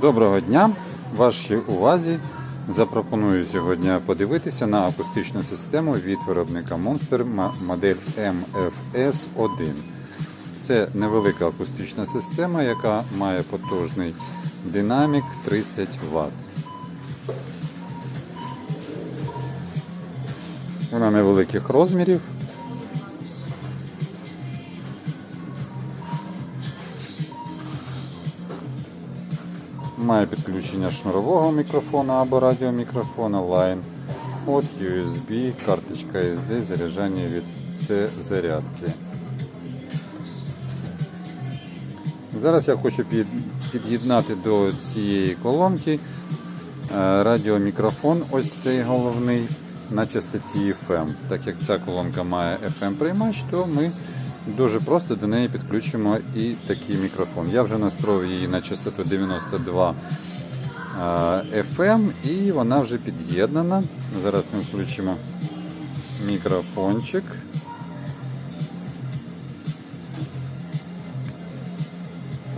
Доброго дня! Вашій увазі запропоную сьогодні подивитися на акустичну систему від виробника Monster модель MFS1. Це невелика акустична система, яка має потужний динамік 30 Вт. Вона невеликих розмірів. Має підключення шнурового мікрофона або радіомікрофона Line. От USB, карточка SD, заряджання від C зарядки. Зараз я хочу під'єднати до цієї колонки е, радіомікрофон, ось цей головний, на частоті FM. Так як ця колонка має FM приймач, то ми дуже просто до неї підключимо і такий мікрофон. Я вже настроїв її на частоту 92 е, FM і вона вже під'єднана. Зараз ми включимо мікрофончик.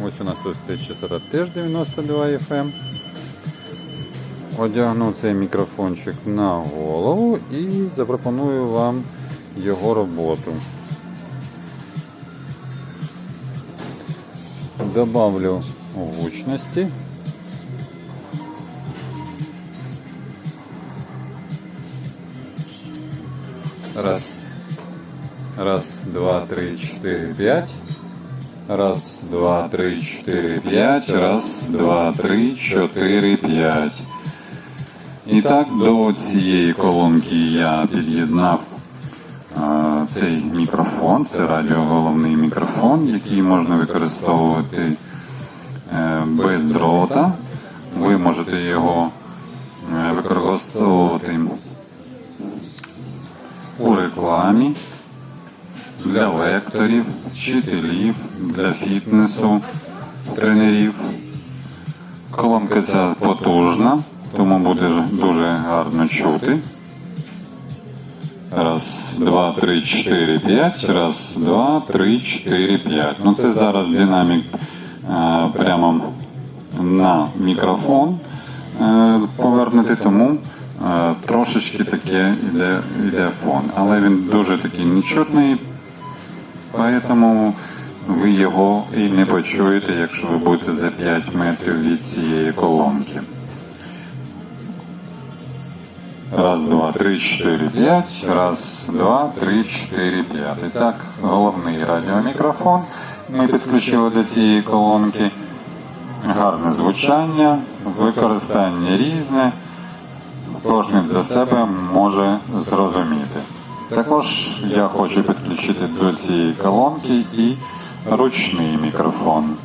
Ось у нас тут стоїть частота теж 92 FM. Одягну цей мікрофончик на голову і запропоную вам його роботу. Добавлю гучності. Раз, раз, два, три, четыре, пять. Раз, два, три, чотири, п'ять. Раз, два, три, чотири, п'ять. І так, до цієї колонки я під'єднав а, цей мікрофон. Це радіоголовний мікрофон, який можна використовувати е, без дрота. Ви можете його е, використовувати у рекламі для лекторів, вчителів, для фітнесу, тренерів. Колонка ця потужна, тому буде дуже гарно чути. Раз, два, три, чотири, п'ять. Раз, два, три, чотири, п'ять. Ну це зараз динамік е, прямо на мікрофон е, повернути, тому е, трошечки таке йде, йде фон. Але він дуже такий нечутний, Поэтому ви його і не почуєте, якщо ви будете за 5 метрів від цієї колонки. Раз, два, три, чотири, п'ять. Раз, два, три, чотири, п'ять. І так, головний радіомікрофон. Ми підключили до цієї колонки. Гарне звучання, використання різне. Кожен для себе може зрозуміти. Також я хочу підключити до цієї колонки і ручний мікрофон.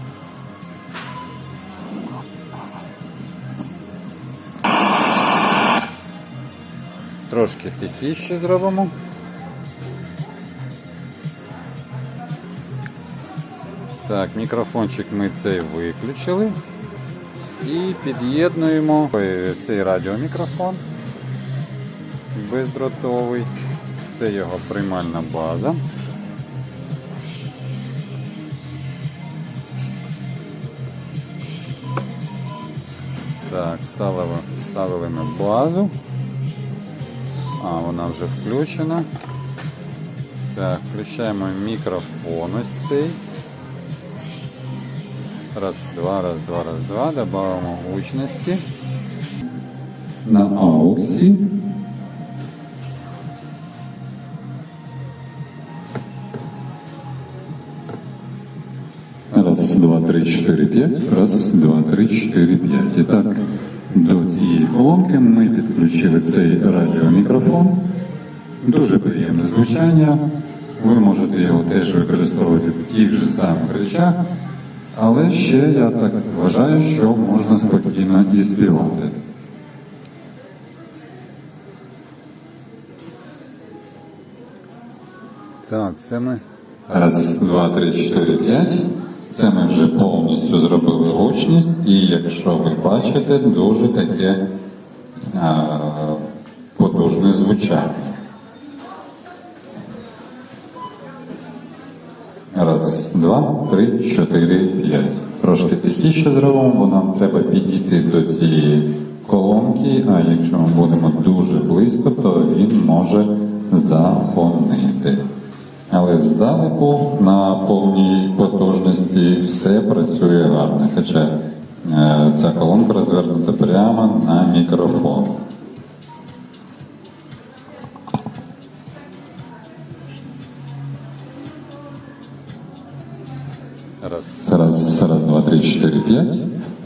Трошки тихіше зробимо. Так, мікрофончик ми цей виключили. І під'єднуємо цей радіомікрофон бездротовий. Це його приймальна база. Так, вставили, вставили ми базу. А, вона вже включена. Так, включаємо мікрофон ось цей. Раз, два, раз, два, раз, два. Добавимо гучності. На ауксі. Раз, два, три, чотири, п'ять. Раз, два, три, чотири, п'ять. І так, до цієї колонки ми підключили цей радіомікрофон. Дуже приємне звучання. Ви можете його теж використовувати в тих же самих речах. Але ще я так вважаю, що можна спокійно і співати. Так, це ми. Раз, два, три, чотири, п'ять. Це ми вже повністю зробили гучність, і якщо ви бачите, дуже таке а, потужне звучання. Раз, два, три, чотири, п'ять. трошки тихіше зробимо, бо нам треба підійти до цієї колонки, а якщо ми будемо дуже близько, то він може зафонити. Але здалеку на повній потужності все працює гарно. Хоча е, ця колонка розвернута прямо на мікрофон. Раз. Раз, раз, два, три, чотири, п'ять.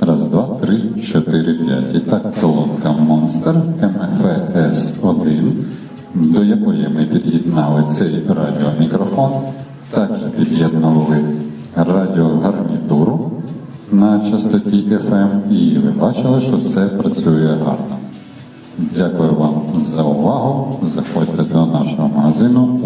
Раз, два, три, чотири, п'ять. І так колонка Monster MFS 1 до якої ми під'єднали цей радіомікрофон, також під'єднували радіогарнітуру на частоті FM, і ви бачили, що все працює гарно. Дякую вам за увагу. Заходьте до нашого магазину